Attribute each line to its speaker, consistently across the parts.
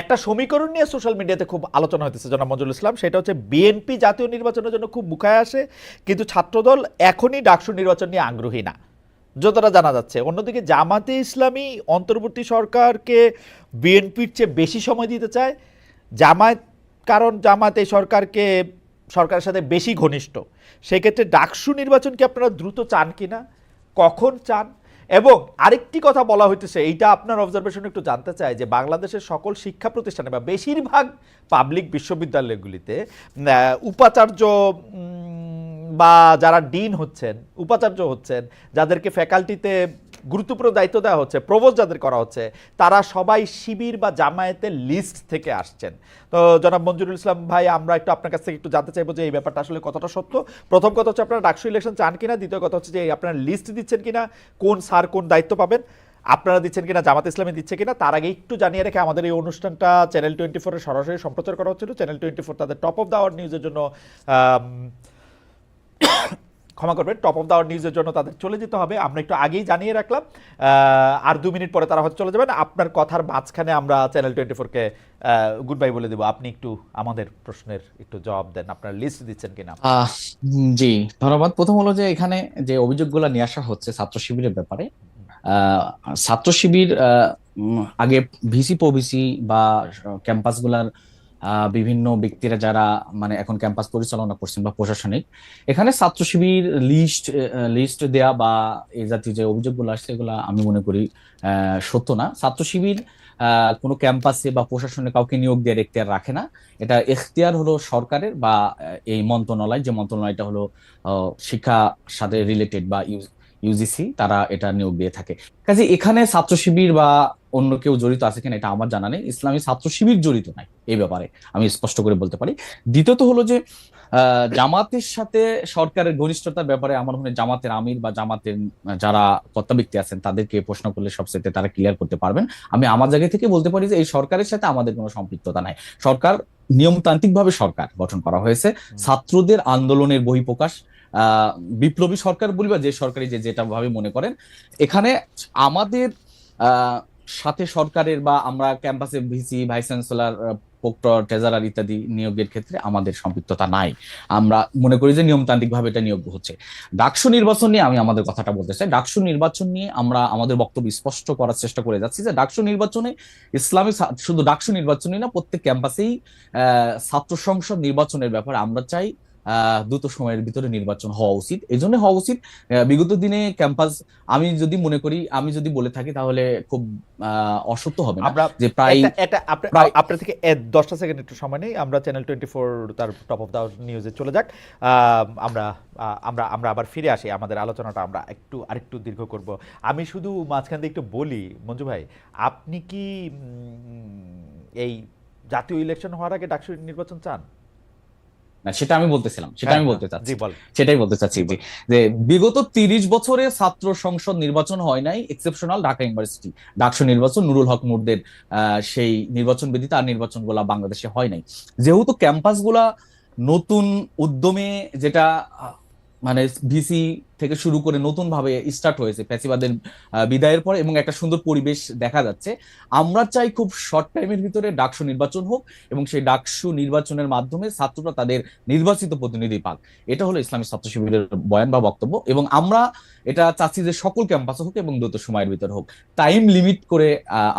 Speaker 1: একটা সমীকরণ নিয়ে সোশ্যাল মিডিয়াতে খুব আলোচনা হতেছে জনাব মঞ্জুরুল ইসলাম। সেটা হচ্ছে বিএনপি জাতীয় নির্বাচনের জন্য খুব মুখায় আসে, কিন্তু ছাত্রদল এখনই ডাকসু নির্বাচন নিয়ে আগ্রহী না। যতটা জানা যাচ্ছে, অন্যদিকে জামাতে ইসলামী অন্তর্বর্তী সরকারকে বিএনপির চেয়ে বেশি সময় দিতে চায়। জামায়াত, কারণ জামাতে সরকারকে, সরকারের সাথে বেশি ঘনিষ্ঠ। সেক্ষেত্রে ডাকসু নির্বাচন কি আপনারা দ্রুত চান কিনা? কখন চান? এবং আরেকটি কথা বলা হইতেছে, এইটা আপনার অবজারভেশন একটু জানতে চাই যে বাংলাদেশের সকল শিক্ষা প্রতিষ্ঠানে বা বেশিরভাগ পাবলিক বিশ্ববিদ্যালয়গুলিতে উপাচার্য বা যারা ডিন হচ্ছেন, উপাচার্য হচ্ছেন, যাদেরকে ফ্যাকাল্টিতে গুরুত্বপূর্ণ দায়িত্ব দেওয়া হচ্ছে, প্রবোজ যাদের করা হচ্ছে, তারা সবাই শিবির বা জামায়াতের লিস্ট থেকে আসছেন। তো জনাব মঞ্জুরুল ইসলাম ভাই, আমরা একটু আপনার কাছ থেকে একটু জানতে চাইব যে এই ব্যাপারটা আসলে কতটা সত্য? প্রথম কথা হচ্ছে আপনারা ডাকসু ইলেকশন চান কিনা? দ্বিতীয় কথা হচ্ছে যে আপনারা লিস্ট দিচ্ছেন কিনা? কোন স্যার কোন দায়িত্ব পাবেন? আপনারা দিচ্ছেন কিনা? জামাত ইসলামী দিচ্ছে কিনা? তার আগে একটু জানিয়ে রেখে আমাদের এই অনুষ্ঠানটা চ্যানেল টোয়েন্টি ফোরে সরাসরি সম্প্রচার করা হচ্ছিল। চ্যানেল টোয়েন্টি ফোর তাদের টপ অফ দ্য আওয়ার নিউজের জন্য ক্ষমা করবেন টপ অফ দ্য আওয়ার নিউজের জন্য তাদের চলে যেতে হবে। আমরা একটু আগেই জানিয়ে রাখলাম আর দু মিনিট পরে তারা হয়তো চলে যাবেন। আপনার কথার মাঝখানে আমরা চ্যানেল টোয়েন্টি ফোরকে গুড বাই বলে দেবো। আপনি একটু আমাদের প্রশ্নের একটু জবাব দেন, আপনার লিস্ট দিচ্ছেন কিনা?
Speaker 2: জি, ধন্যবাদ। প্রথম হলো যে এখানে যে অভিযোগগুলো নিয়ে আসা হচ্ছে ছাত্র শিবিরের ব্যাপারে ছাত্র শিবির আগে ভিসি প্রভিসি বা ক্যাম্পাসগুলার বিভিন্ন ব্যক্তিরা যারা মানে এখন ক্যাম্পাস পরিচালনা করছেন বা প্রশাসনিক, এখানে ছাত্র শিবির লিস্ট লিস্ট দেয়া বা এই জাতীয় যে অভিযোগগুলো আসছে, এগুলো আমি মনে করি সত্য না। ছাত্র শিবির কোনো ক্যাম্পাসে বা প্রশাসনে কাউকে নিয়োগ দেওয়ার এখতিয়ার রাখে না। এটা এখতিয়ার হলো সরকারের বা এই মন্ত্রণালয়, যে মন্ত্রণালয়টা হলো শিক্ষা সাথে রিলেটেড বা ইউজিসি তারা এটা নিয়োগ দিয়ে থাকে। কাজে এখানে ছাত্র শিবির বা অন্য কেউ জড়িত আছে কিনা এটা আমার জানা নেই। ইসলামী ছাত্র শিবির জড়িত নাই এই ব্যাপারে আমি স্পষ্ট করে বলতে পারি। দ্বিতীয়ত হলো যে জামাতের সাথে সরকারের ঘনিষ্ঠতার ব্যাপারে আমার মনে জামাতের আমির বা জামাতের যারা কর্তা ব্যক্তি আছেন তাদেরকে প্রশ্ন করলে সবচেয়ে তারা ক্লিয়ার করতে পারবেন। আমি আমার জায়গা থেকে বলতে পারি যে এই সরকারের সাথে আমাদের কোনো সম্পৃক্ততা নাই। সরকার নিয়মতান্ত্রিক ভাবে সরকার গঠন করা হয়েছে। ছাত্রদের আন্দোলনের বহিঃপ্রকাশ আহ বিপ্লবী সরকার বলি বা যে সরকারি যে যেটা ভাবে মনে করেন। এখানে আমাদের আহ সাথে সরকারের বা আমরা ক্যাম্পাসে VC vice chancellor proctor, treasurer ইত্যাদি নিয়োগের ক্ষেত্রে আমাদের সম্পৃক্ততা নাই। আমরা মনে করি যে নিয়মতান্ত্রিক ভাবে এটা নিয়োগ হচ্ছে। ডাকসু নির্বাচন নিয়ে আমি আমাদের কথাটা বলতে চাই। ডাকসু নির্বাচন নিয়ে আমরা আমাদের বক্তব্য স্পষ্ট করার চেষ্টা করে যাচ্ছি যে ডাকসু নির্বাচনে ইসলামী শুধু ডাকসু নির্বাচনই না, প্রত্যেক ক্যাম্পাসেই ছাত্র সংসদ নির্বাচনের ব্যাপারে আমরা চাই দ্রুত সময়ের ভিতরে নির্বাচন হওয়া উচিত। এই জন্য হওয়া উচিত বিগত দিনে ক্যাম্পাস আমি যদি মনে করি আমি যদি বলে থাকি তাহলে খুব অসত্য হবে না। যে প্রায়
Speaker 1: একটা আপনার থেকে দশটা সেকেন্ড একটু সময় নেই। আমরা চ্যানেল টোয়েন্টি ফোর তার টপ অফ দ্য নিউজে চলে যাক। আমরা আমরা আমরা আবার ফিরে আসি। আমাদের আলোচনাটা আমরা একটু আরেকটু দীর্ঘ করব। আমি শুধু মাঝখান দিয়ে একটু বলি মঞ্জু ভাই আপনি কি এই জাতীয় ইলেকশন হওয়ার আগে ডাকসু নির্বাচন চান?
Speaker 2: না, সেটা আমি বলতেছিলাম সেটা আমি
Speaker 1: হ্যাঁ,
Speaker 2: বলতে চাচ্ছি। সেটাই বলতে চাচ্ছি যে বিগত তিরিশ বছরে ছাত্র সংসদ নির্বাচন হয় নাই এক্সেপশনাল ঢাকা ইউনিভার্সিটি ডাকসু নির্বাচন নুরুল হক মুরদের আহ, সেই নির্বাচন বিধি তার নির্বাচনগুলা বাংলাদেশে হয় নাই। যেহেতু ক্যাম্পাসগুলা নতুন উদ্যমে যেটা মানে ভিসি থেকে শুরু করে নতুন ভাবে স্টার্ট হয়েছে ফ্যাসিবাদের বিদায়ের পরে এবং একটা সুন্দর পরিবেশ দেখা যাচ্ছে। আমরা চাই খুব শর্ট টাইমের ভিতরে ডাকসু নির্বাচন হোক এবং সেই ডাকসু নির্বাচনের মাধ্যমে ছাত্ররা তাদের নির্বাচিত প্রতিনিধি পাক। এটা হলো ইসলামী ছাত্র শিবিরের বয়ান বা বক্তব্য এবং আমরা এটা চাচ্ছি যে সকল ক্যাম্পাসে হোক এবং দ্রুত সময়ের ভিতরে হোক। টাইম লিমিট করে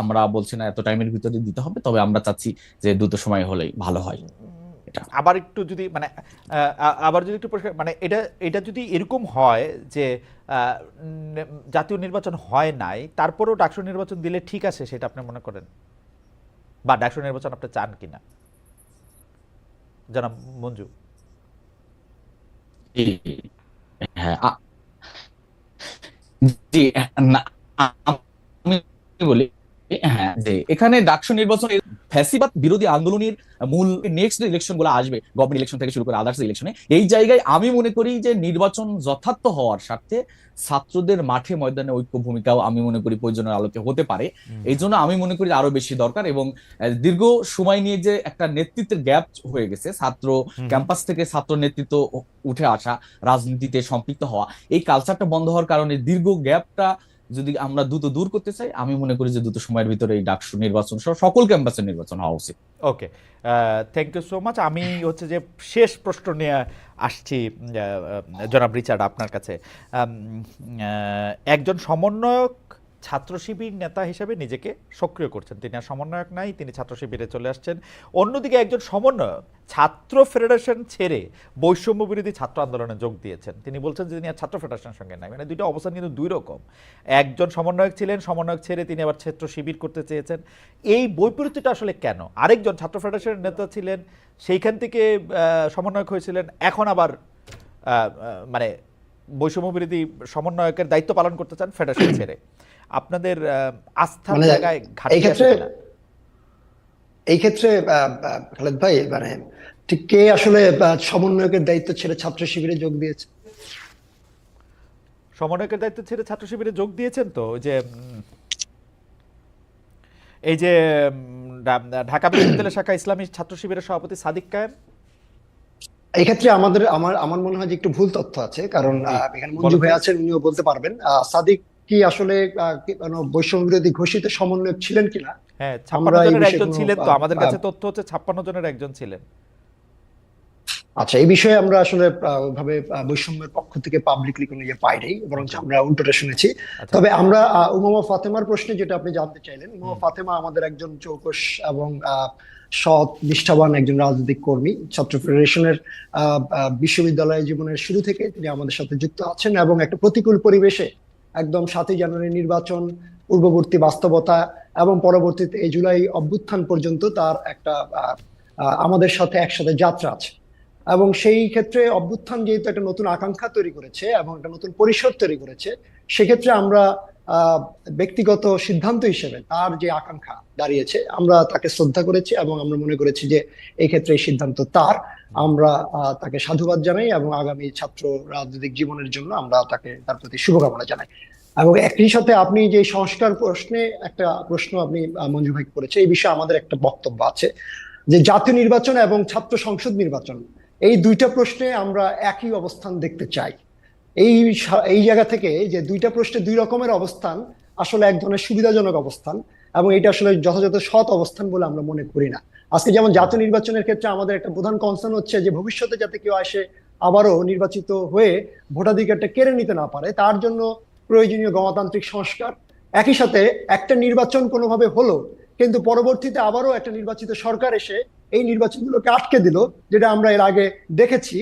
Speaker 2: আমরা বলছি না এত টাইমের ভিতরে দিতে হবে, তবে আমরা চাচ্ছি যে দ্রুত সময় হলেই ভালো হয়।
Speaker 1: আবার একটু যদি মানে আবার যদি একটু মানে এটা এটা যদি এরকম হয় যে জাতীয় নির্বাচন হয় নাই তারপরেও ডাকসু নির্বাচন দিলে ঠিক আছে সেটা আপনি মনে করেন? বা ডাকসু নির্বাচন আপনি চান কিনা? জনাব মঞ্জু।
Speaker 2: জি, হ্যাঁ জি আমি বলি হ্যাঁ যে এখানে ডাকসু নির্বাচন ফ্যাসিবাদ বিরোধী আন্দোলনের মূল নেক্সট ইলেকশনগুলো আসবে গভর্নমেন্ট ইলেকশন থেকে শুরু করে আদার্স ইলেকশনে এই জায়গায় আমি মনে করি যে নির্বাচন যথার্থ হওয়ার স্বার্থে ছাত্রদের মাঠে ময়দানে ঐক্য ভূমিকাও আমি মনে করি প্রয়োজনের আলোকে হতে পারে। এই জন্য আমি মনে করি আরও বেশি দরকার এবং দীর্ঘ সময় নিয়ে যে একটা নেতৃত্বের গ্যাপ হয়ে গেছে ছাত্র ক্যাম্পাস থেকে ছাত্র নেতৃত্ব উঠে আসা রাজনীতিতে সম্পৃক্ত হওয়া এই কালচারটা বন্ধ হওয়ার কারণে দীর্ঘ গ্যাপটা যদি আমরা দ্রুত দূর করতে চাই, আমি মনে করি যে দ্রুত সময়ের ভিতরে এই ডাকসু নির্বাচন সহ সকল ক্যাম্পাসের নির্বাচন হওয়া উচিত।
Speaker 1: Okay thank you so much আমি হচ্ছে যে শেষ প্রশ্ন নিয়ে আসছি জনাব রিচার্ড আপনার কাছে। একজন সমন্বয়ক ছাত্র শিবির নেতা হিসেবে নিজেকে সক্রিয় করছেন। তিনি আর সমন্বয়ক নাই, তিনি ছাত্র শিবিরে চলে আসছেন। অন্যদিকে একজন সমন্বয়ক ছাত্র ফেডারেশন ছেড়ে বৈষম্য বিরোধী ছাত্র আন্দোলনে যোগ দিয়েছেন। তিনি বলছেন যে তিনি আর ছাত্র ফেডারেশনের সঙ্গে নাই। মানে দুইটা অবস্থান কিন্তু দুই রকম। একজন সমন্বয়ক ছিলেন, সমন্বয়ক ছেড়ে তিনি আবার ছাত্র শিবির করতে চেয়েছেন। এই বৈপরীত্যটা আসলে কেন? আরেকজন ছাত্র ফেডারেশনের নেতা ছিলেন, সেইখান থেকে সমন্বয়ক হয়েছিলেন। এখন আবার মানে বৈষম্য বিরোধী সমন্বয়কের দায়িত্ব পালন করতে চান ফেডারেশন ছেড়ে। আপনাদের আহ, আস্থার
Speaker 3: মানে
Speaker 1: জায়গায়
Speaker 3: এই
Speaker 1: ঘাটতি আছে
Speaker 3: ক্ষেত্রে এই ক্ষেত্রে খালেদ ভাই মানে ঠিক কে আসলে সমন্বয়কের দায়িত্ব ছেড়ে ছাত্র শিবিরে যোগ দিয়েছে?
Speaker 1: সমন্বয়কের দায়িত্ব ছেড়ে ছাত্র শিবিরে যোগ দিয়েছেন তো? যে এই যে ঢাকা বিশ্ববিদ্যালয় শাখা ইসলামী ছাত্র শিবিরের সভাপতি সাদিক কায়েম?
Speaker 3: এই ক্ষেত্রে আমাদের আমার আমার মনে হয় যে একটু ভুল তথ্য আছে কারণ এখানে মঞ্জু ভাই আছেন উনিও বলতে পারবেন। সাদিক কি আসলে বৈষম্য বিরোধী ঘোষিত সমন্বয়ক ছিলেন কিনা?
Speaker 1: হ্যাঁ ছাপ্পান্ন জনের একজন ছিলেন তো। আমাদের কাছে তথ্য হচ্ছে ছাপ্পান্ন জনের একজন ছিলেন।
Speaker 3: আচ্ছা এই বিষয়ে আমরা আসলে আহ, বৈষম্যের পক্ষ থেকে পাবলিকলি কোনো ইয়ে পাই নাই বরং আমরা উল্টোটা শুনেছি।
Speaker 1: আচ্ছা।
Speaker 3: তবে আমরা উমামা ফাতেমার প্রশ্নে যেটা আপনি জানতে চাইলেন উমামা ফাতেমা আমাদের একজন চৌকস এবং আহ, সৎ নিষ্ঠাবান একজন রাজনৈতিক কর্মী ছাত্র ফেডারেশনের বিশ্ববিদ্যালয় জীবনের শুরু থেকে তিনি আমাদের সাথে যুক্ত আছেন এবং একটা প্রতিকূল পরিবেশে একদম সাতই জানুয়ারি নির্বাচন, পূর্ববর্তী বাস্তবতা এবং পরবর্তীতে এই জুলাই অভ্যুত্থান পর্যন্ত তার একটা আমাদের সাথে একসাথে যাত্রা আছে। এবং সেই ক্ষেত্রে অভ্যুত্থান যেহেতু একটা নতুন আকাঙ্ক্ষা তৈরি করেছে এবং একটা নতুন পরিসর তৈরি করেছে, সেক্ষেত্রে আমরা ব্যক্তিগত সিদ্ধান্ত হিসেবে তার যে আকাঙ্ক্ষা দাঁড়িয়েছে, আমরা তাকে শ্রদ্ধা করেছি এবং আমরা মনে করেছি যে এই ক্ষেত্রে এই সিদ্ধান্ত তার। আমরা তাকে সাধুবাদ জানাই এবং আগামী ছাত্র রাজনৈতিক জীবনের জন্য আমরা তাকে তার প্রতি শুভকামনা জানাই। এবং একই সাথে আপনি যে সংস্কার প্রশ্নে একটা প্রশ্ন আপনি মঞ্জু ভাই করেছে এই বিষয়ে আমাদের একটা বক্তব্য আছে যে জাতীয় নির্বাচন এবং ছাত্র সংসদ নির্বাচন, এই দুইটা প্রশ্নে আমরা একই অবস্থান দেখতে চাই। এই এই জায়গা থেকে যে দুইটা প্রশ্নে দুই রকমের অবস্থান আসলে এক ধরনের সুবিধাজনক অবস্থান এবং এটা আসলে যথাযথ সৎ অবস্থান বলে আমরা মনে করি না। আজকে যেমন জাতীয় নির্বাচনের ক্ষেত্রে আমাদের একটা প্রধান কনসার্ন হচ্ছে যে ভবিষ্যতে যাতে কেউ আসে আবারও নির্বাচিত হয়ে ভোটাধিকারটা কেড়ে নিতে না পারে, তার জন্য প্রয়োজনীয় গণতান্ত্রিক সংস্কার। একই সাথে একটা নির্বাচন কোনোভাবে হলো, কিন্তু পরবর্তীতে আবারও একটা নির্বাচিত সরকার এসে এই নির্বাচনগুলোকে আটকে দিল, যেটা আমরা এর আগে দেখেছি।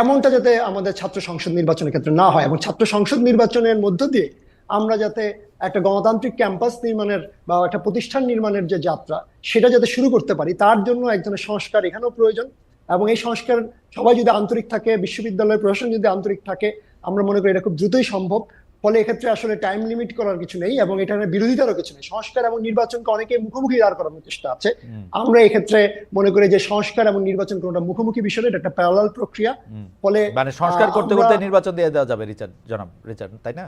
Speaker 3: এমনটা যাতে আমাদের ছাত্র সংসদ নির্বাচনের ক্ষেত্রে না হয়, এবং ছাত্র সংসদ নির্বাচনের মধ্য দিয়ে আমরা যাতে একটা গণতান্ত্রিক ক্যাম্পাস নির্মাণের বা একটা প্রতিষ্ঠান নির্মাণের যে যাত্রা, সেটা যাতে শুরু করতে পারি, তার জন্য একজনের সংস্কার এখানেও প্রয়োজন। এবং এই সংস্কার সবাই যদি আন্তরিক থাকে বিশ্ববিদ্যালয় প্রশাসন যদি আন্তরিক থাকে, আমরা মনে করি এটা খুব দ্রুতই সম্ভব। ফলে এক্ষেত্রে আসলে টাইম লিমিট করার কিছু নেই এবং এখানে বিরোধিতারও কিছু নেই। সংস্কার এবং নির্বাচনকে অনেকে মুখোমুখি দাঁড় করানোর চেষ্টা আছে। আমরা এক্ষেত্রে মনে করি যে সংস্কার এবং নির্বাচন কোনটা মুখোমুখি বিষয় এটা একটা প্যারালাল প্রক্রিয়া। ফলে
Speaker 1: মানে সংস্কার করতে করতে নির্বাচন দিয়ে দেওয়া যাবে রিচার্ড জনাব রিচার্ড তাই না?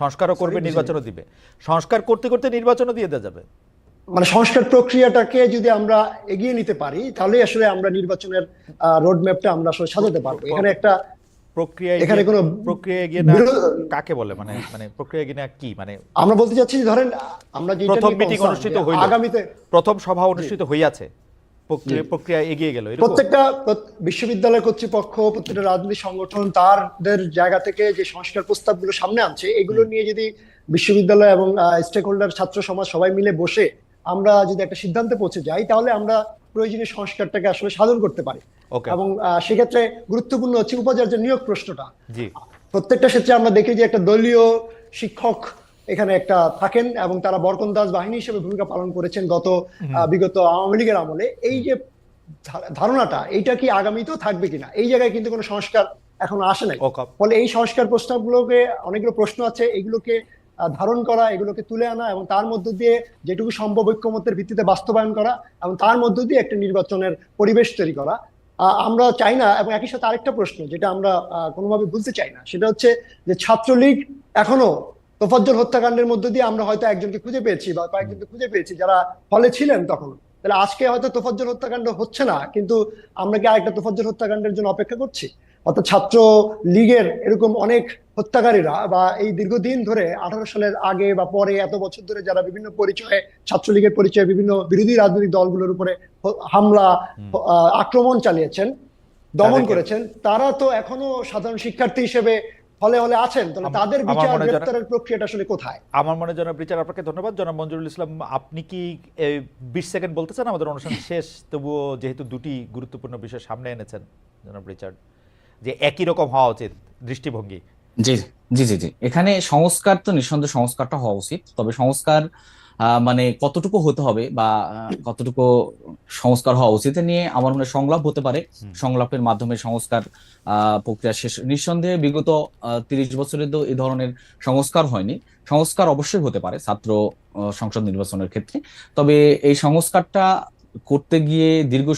Speaker 1: সংস্কারও করবে নির্বাচনও দিবে। সংস্কার করতে করতে নির্বাচনও দিয়ে দেওয়া যাবে।
Speaker 3: মানে সংস্কার প্রক্রিয়াটাকে যদি আমরা এগিয়ে নিতে পারি তাহলে আসলে আমরা নির্বাচনের রোড ম্যাপটা আমরা আসলে সাজাতে পারব। এখানে একটা
Speaker 1: প্রক্রিয়া
Speaker 3: এখানে কোনো
Speaker 1: প্রক্রিয়া এগিয়ে না কাকে বলে? মানে মানে প্রক্রিয়া এগিয়ে না কি? মানে
Speaker 3: আমরা বলতে চাচ্ছি যে ধরেন আমরা যেটা
Speaker 1: প্রথম
Speaker 3: নিয়ে
Speaker 1: অনুষ্ঠিত
Speaker 3: যে আগামীতে
Speaker 1: প্রথম সভা অনুষ্ঠিত হইয়াছে। প্রক্রিয়া প্রক্রিয়া এগিয়ে গেল
Speaker 3: প্রত্যেকটা বিশ্ববিদ্যালয় কর্তৃপক্ষ প্রত্যেকটা রাজনৈতিক সংগঠন তাদের জায়গা থেকে যে সংস্কার প্রস্তাবগুলো সামনে আনছে এগুলো নিয়ে যদি বিশ্ববিদ্যালয় এবং স্টেক হোল্ডার ছাত্র সমাজ সবাই মিলে বসে আমরা যদি একটা সিদ্ধান্তে পৌঁছে যাই তাহলে আমরা প্রয়োজনীয় সংস্কারটাকে আসলে সাধন করতে পারে। এবং সেক্ষেত্রে গুরুত্বপূর্ণ হচ্ছে উপাচার্যের নিয়োগ প্রশ্নটা প্রত্যেকটা ক্ষেত্রে আমরা দেখি যে একটা দলীয় শিক্ষক এখানে একটা থাকেন এবং তারা বরকন দাস বাহিনী হিসেবে ভূমিকা পালন করেছেন গত বিগত আওয়ামী লীগের আমলে। এই যে ধারণাটা এইটা কি আগামীতেও থাকবে কিনা? এই জায়গায় কিন্তু কোনো সংস্কার এখনও আসে নাই। ফলে এই সংস্কার প্রস্তাবগুলোকে অনেকগুলো প্রশ্ন আছে এগুলোকে ধারণ করা, এগুলোকে তুলে আনা এবং তার মধ্য দিয়ে যেটুকু সম্ভব ঐক্যমতের ভিত্তিতে বাস্তবায়ন করা এবং তার মধ্য দিয়ে একটা নির্বাচনের পরিবেশ তৈরি করা। আমরা চাই না এবং একই সাথে আরেকটা প্রশ্ন যেটা আমরা কোনোভাবে বুঝতে চাই না। সেটা হচ্ছে যে ছাত্রলীগ এখনও তোফাজ্জল হত্যাকাণ্ডের মধ্য দিয়ে আমরা হয়তো একজনকে খুঁজে পেয়েছি বা কয়েকজনকে খুঁজে পেয়েছি যারা হলে ছিলেন তখন। তাহলে আজকে হয়তো তোফাজ্জল হত্যাকাণ্ড হচ্ছে না, কিন্তু আমরা কি আরেকটা তোফাজ্জল হত্যাকাণ্ডের জন্য অপেক্ষা করছি? অর্থাৎ ছাত্র লীগের এরকম অনেক হত্যাকারীরা বা এই দীর্ঘদিন ধরে আঠারো সালের আগে বা পরে এত বছর ধরে যারা বিভিন্ন পরিচয়ে ছাত্রলীগের পরিচয়ে বিভিন্ন বিরোধী রাজনৈতিক দলগুলোর উপরে হামলা আক্রমণ চালিয়েছেন দমন করেছেন তারা তো এখনও সাধারণ শিক্ষার্থী হিসেবে হলে হলে আছেন। তাহলে তাদের বিচার গ্রেপ্তারের প্রক্রিয়াটা আসলে কোথায়?
Speaker 1: আমার মনে জনাব রিচার্ড আপনাকে ধন্যবাদ। জনাব মঞ্জুরুল ইসলাম আপনি কি বিশ সেকেন্ড বলতে চান? আমাদের অনুষ্ঠান শেষ তবুও যেহেতু দুটি গুরুত্বপূর্ণ বিষয় সামনে এনেছেন জনাব রিচার্ড। যে একই রকম হওয়া উচিত দৃষ্টিভঙ্গি।
Speaker 2: জি জি জি জি। এখানে সংস্কার তো নিঃসন্দেহে সংস্কারটা হওয়া উচিত তবে সংস্কার মানে কতটুকু হতে হবে বা কতটুকু সংস্কার হওয়া উচিত এ নিয়ে আমার মনে হয় সংলাপ হতে পারে। সংলাপের মাধ্যমে সংস্কার আহ, প্রক্রিয়া শেষ। নিঃসন্দেহে বিগত তিরিশ বছরে তো এই ধরনের সংস্কার হয়নি। সংস্কার অবশ্যই হতে পারে ছাত্র সংসদ নির্বাচনের ক্ষেত্রে। তবে এই সংস্কারটা করতে গিয়ে দীর্ঘ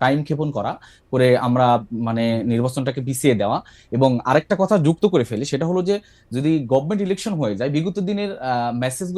Speaker 2: টাইম ক্ষেপণ করা, করে আমরা মানে নির্বাচনটাকে পিছিয়ে দেওয়া। এবং আরেকটা কথা যুক্ত করে ফেলি, সেটা হলো যে, যদি গভর্নমেন্ট ইলেকশন হয়ে যায়, বিগত দিনের মেসেজগুলো